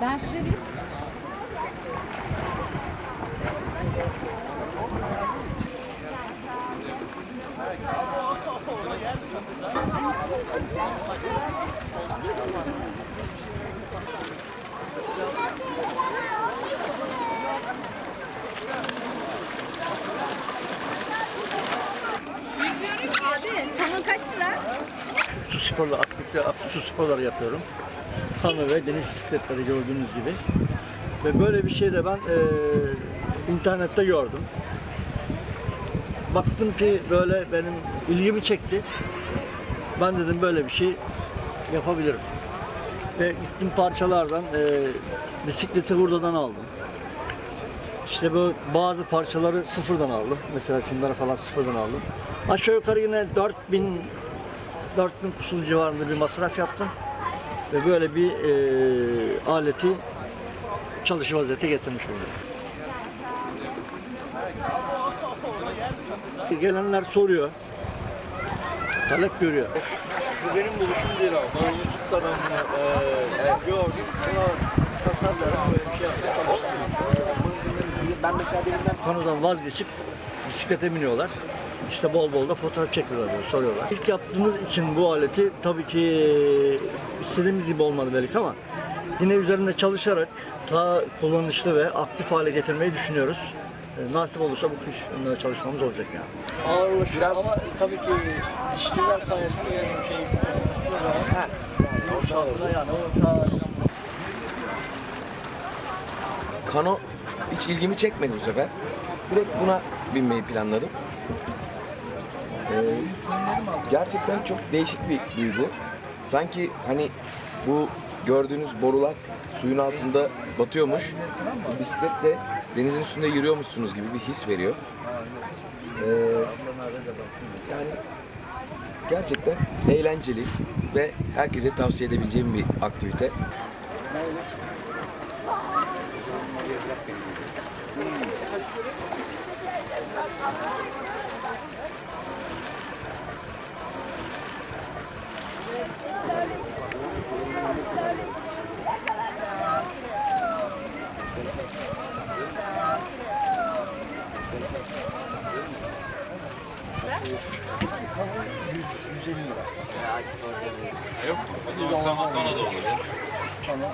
Ben sürebilirim. Thank you. Su sporları, aktifte su sporları yapıyorum. Kano ve deniz bisikletleri gördüğünüz gibi. Ve böyle bir şey de ben eee, internette gördüm. Baktım ki böyle benim ilgimi çekti. Ben dedim böyle bir şey yapabilirim. Ve gittim parçalardan eee, bisikleti buradan aldım. İşte bu bazı parçaları sıfırdan aldım. Mesela şunları falan sıfırdan aldım. Aşağı yukarı yine 4000 4000 kusur civarında bir masraf yaptım. Ve böyle bir eee, aleti çalışır vaziyete getirmiş oldum. Gelenler soruyor. Talep görüyor. Bu benim buluşum değil abi. Ben YouTube'da ben bunu eee, gördüm. Buna tasarlayarak böyle bir şey yaptım. Ben mesela deminden konudan vazgeçip bisiklete biniyorlar. İşte bol bol da fotoğraf çekiyorlar diyor, soruyorlar. İlk yaptığımız için bu aleti tabii ki istediğimiz gibi olmadı belki ama yine üzerinde çalışarak daha kullanışlı ve aktif hale getirmeyi düşünüyoruz. E, Nasip olursa bu kış çalışmamız olacak yani. Ağırlaşıyor Biraz- ama tabii ki dişliler sayesinde yani bir şey vitesini tuttuğu zaman Ha. o sağlıkla yani o ta Kano hiç ilgimi çekmedi bu sefer. Direkt buna binmeyi planladım. Ee, gerçekten çok değişik bir duygu. Sanki hani bu gördüğünüz borular suyun altında batıyormuş. Bisikletle denizin üstünde yürüyormuşsunuz gibi bir his veriyor. Ee, yani gerçekten eğlenceli ve herkese tavsiye edebileceğim bir aktivite. Yok, o zaman Kanada olur ya. Tamam.